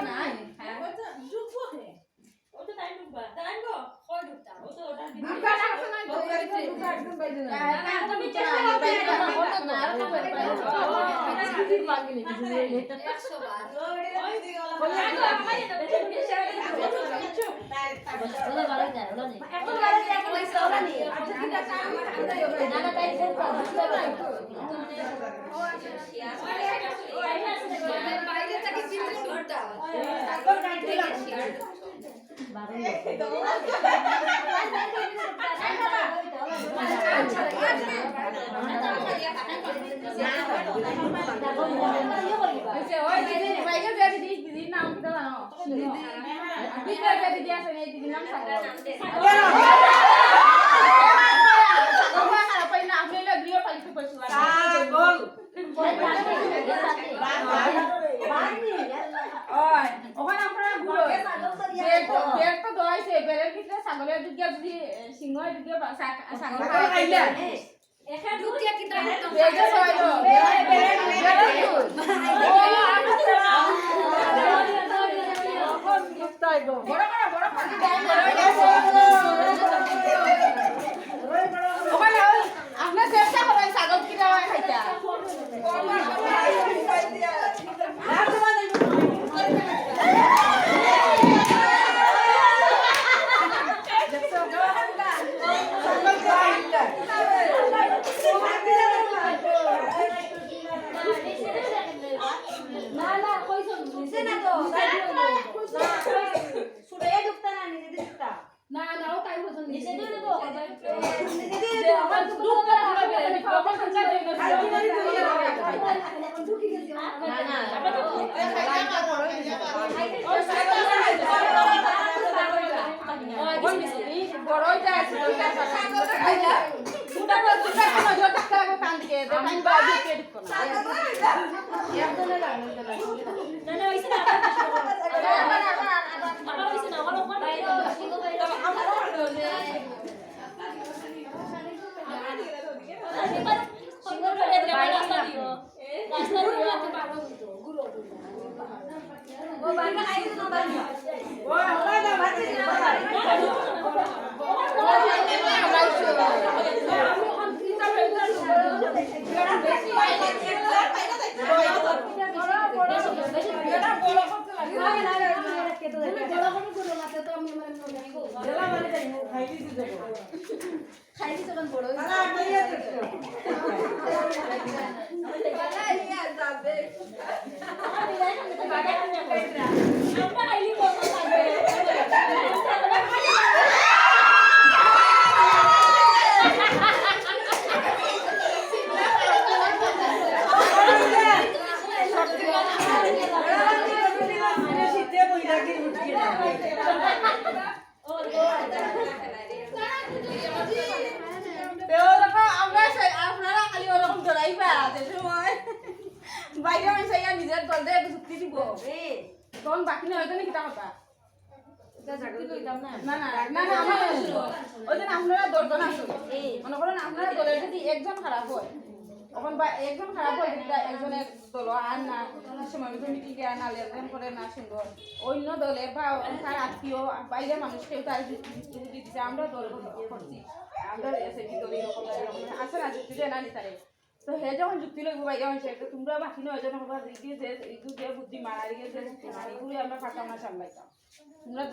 না হ্যাঁ তো তাই ঢুকবা তাই গো কই ঢুকতা ও তো ওটা আমরা না করতে নাই তো একদম বাইরে না না তো নিচে না বাইরে না হতো না আর তো বাইরে একশো বার বাইরে থেকে চিন্তা করতে হইছে ওই দিদি আছে এই দিদি নাম সাগর সাগর পাই ওখানে দইছে বেরের ভিতরে ছাগলের দুগিয়া যদি সিংহ দুগিয়া ছাগল বড় বড় পাখি ওখানে ওই আপনার চেষ্টা করেন ছাগল কি দেওয়া খাইতা না না ও তাই পছন্দ নিচে দিয়ে দেবো আমার দুধ করে দিবে খবর সঞ্চার না না বড়ই যায় দুটা দুটা নজর থাকতে লাগবে কান দিকে দেখাইন বা দিকে ঢুকো না না না হইছে না আবার হইছে না আবার ওখানে সুন্দর করে দেবে রাস্তা দিও রাস্তা দিও আপনি পারব তো গুরু ও বাবা খাই না বাবা আমরা আইলি বলতে থাকবে ওরকম বাইরে মানুষ ইয়া নিজের দল দিয়ে যুক্তি দিব তখন বাকি না হয়তো নাকি কথা আপনারা দশজন আসুন মনে করেন আপনারা দলের যদি একজন খারাপ হয় তখন বা একজন খারাপ হয় যদি একজনের দল আর না সময় মতো মিটিংয়ে আর না, লেনদেন করে না সুন্দর অন্য দলে বা তার আত্মীয় বাইরে মানুষকেও তার যুক্তি দিচ্ছে আমরা দল করছি আমরা না, যুক্তি দেয় না নিতারে তো হে যখন যুক্তি লাগবে বাইরে হয়েছে তোমরা বাকি নয় জন হবা দিকে যে এইটু যে বুদ্ধি মারা যুক্তি এগুলি আমরা ফাঁকা আমরা সামলাইতাম তোমরা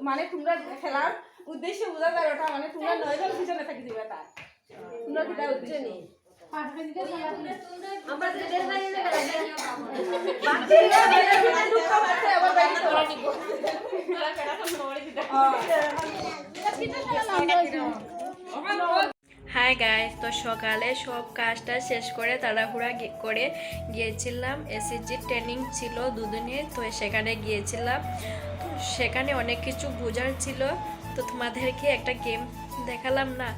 মানে তোমরা খেলার উদ্দেশ্য বোঝা যায় ওটা মানে তোমরা নয় জন পিছনে থাকি দিবে তার তোমরা কিটা উদ্দেশ্য। নেই হাই গাইস তো সকালে সব কাজটা শেষ করে তাড়াহুড়া করে গিয়েছিলাম। এসএসজি ট্রেনিং ছিল দুদিনের তো সেখানে গিয়েছিলাম। তো সেখানে অনেক কিছু বোঝার ছিল। তো তোমাদেরকে একটা গেম দেখালাম না?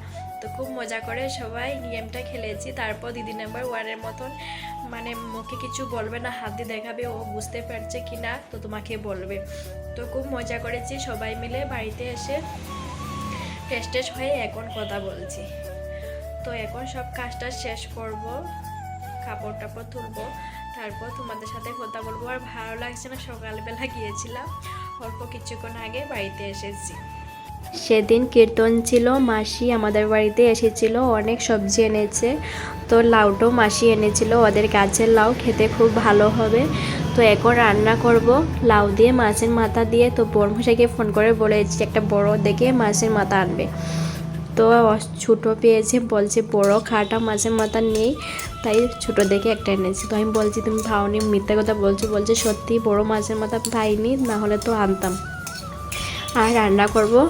তো খুব মজা করে সবাই গেমটা খেলেছি। তারপর দিদি নাম্বার ওয়ানের মতন মানে মুখে কিছু বলবে না, হাত দিয়ে দেখাবে, ও বুঝতে পারছে কি না তো তোমাকে বলবে। তো খুব মজা করেছি সবাই মিলে বাড়িতে এসে ফ্রেশ ট্রেশ হয়ে এখন কথা বলছি। তো এখন সব কাজটা শেষ করব, কাপড় টাপড় তুলবো, তারপর তোমাদের সাথে কথা বলব। আর ভালো লাগছে না, সকালবেলা গিয়েছিলাম, অল্প কিছুক্ষণ আগে বাড়িতে এসেছি। সেদিন কীর্তন ছিল, মাসি আমাদের বাড়িতে এসেছিল, অনেক সবজি এনেছে। তো লাউটাও মাসি এনেছিল, ওদের গাছের লাউ খেতে খুব ভালো হবে। তো এখন রান্না করব, লাউ দিয়ে মাছের মাথা দিয়ে। তো বর্মশাইকে ফোন করে বলেছি একটা বড় দেখে মাছের মাথা আনবে। তো ছোটো পেয়েছে, বলছে, বড় খাটা, মাছের মাথা নেই। তাই ছোটো দেখে একটা এনেছি। তো আমি বলছি, তুমি ভাওনি, মিথ্যা কথা বলছো। বলছে, সত্যি, বড় মাছের মাথা পাইনি না হলে তো আনতাম। আর রান্না করব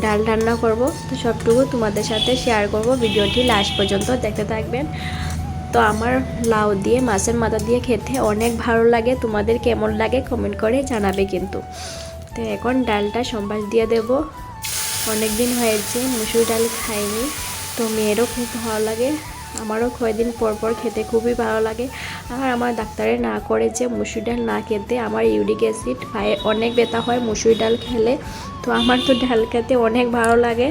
ডাল রান্না করব। তো সবটুকু তোমাদের সাথে শেয়ার করব। ভিডিওটি লাস্ট পর্যন্ত দেখতে থাকবেন। তো আমার লাউ দিয়ে, মাছের মাথা দিয়ে খেতে অনেক ভালো লাগে। তোমাদের কেমন লাগে কমেন্ট করে জানাবে কিন্তু। তো এখন ডালটা সম্বাস দিয়ে দেব। অনেক দিন হয়েছে, মুসুর ডাল খাইনি। তো মেয়েরও খুব ভালো লাগে। আমারও কয়েকদিন পর পর খেতে খুবই ভালো লাগে। আর আমার ডাক্তারে না করে যে মুসুর ডাল না খেতে, আমার ইউরিক অ্যাসিড পায়ে অনেক ব্যথা হয় মুসুর ডাল খেলে। তো আমার তো ডাল খেতে অনেক ভালো লাগে।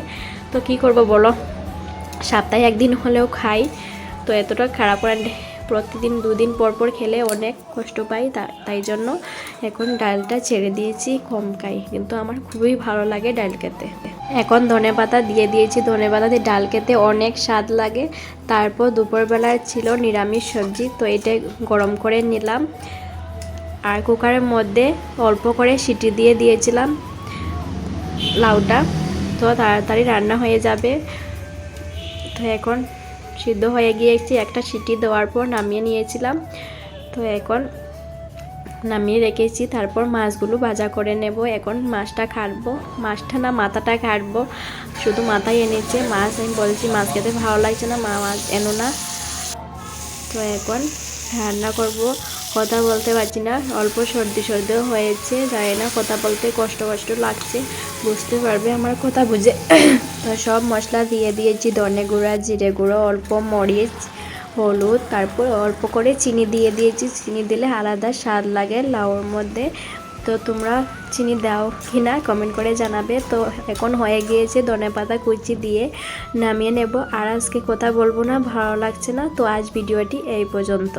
তো কি করব বলো? সপ্তাহে একদিন হলেও খাই। তো এতটা খারাপ করে প্রতিদিন দুদিন পর পর খেলে অনেক কষ্ট পাই তাই জন্য এখন ডালটা ছেড়ে দিয়েছি কম খাই। কিন্তু আমার খুবই ভালো লাগে ডাল খেতে। এখন ধনে পাতা দিয়ে দিয়েছি। ধনে পাতা দিয়ে ডাল খেতে অনেক স্বাদ লাগে। তারপর দুপুরবেলায় ছিল নিরামিষ সবজি, তো এটা গরম করে নিলাম। আর কুকারের মধ্যে অল্প করে সিটি দিয়ে দিয়েছিলাম লাউটা। তো তাড়াতাড়ি রান্না হয়ে যাবে। তো এখন সিদ্ধ হয়ে গিয়েছি। একটা সিটি দেওয়ার পর নামিয়ে নিয়েছিলাম। তো এখন নামিয়ে রেখেছি, তারপর মাছগুলো ভাজা করে নেব। এখন মাছটা কাটবো মাছটা না, মাথাটা কাটবো শুধু মাথায় এনেছে মাছ। আমি বলছি, মাছ খেতে ভালো লাগছে না, মা, মাছ এনো না। তো এখন রান্না করব। কথা বলতে পারছি না। অল্প সর্দি সর্দিও হয়েছে, জানি না, কথা বলতে কষ্ট কষ্ট লাগছে। বুঝতে পারবে আমার কথা বুঝে। তো সব মশলা দিয়ে দিয়েছি, ধনে গুঁড়া, জিরে গুঁড়ো, অল্প মরিচ হলুদ, তারপর অল্প করে চিনি দিয়ে দিয়েছি। চিনি দিলে আলাদা স্বাদ লাগে লাউর মধ্যে। তো তোমরা চিনি দাও কি না কমেন্ট করে জানাবে। তো এখন হয়ে গিয়েছে ধনে পাতা কুচি দিয়ে নামিয়ে নেব। আর আজকে কথা বলব না, ভালো লাগছে না। তো আজ ভিডিওটি এই পর্যন্ত।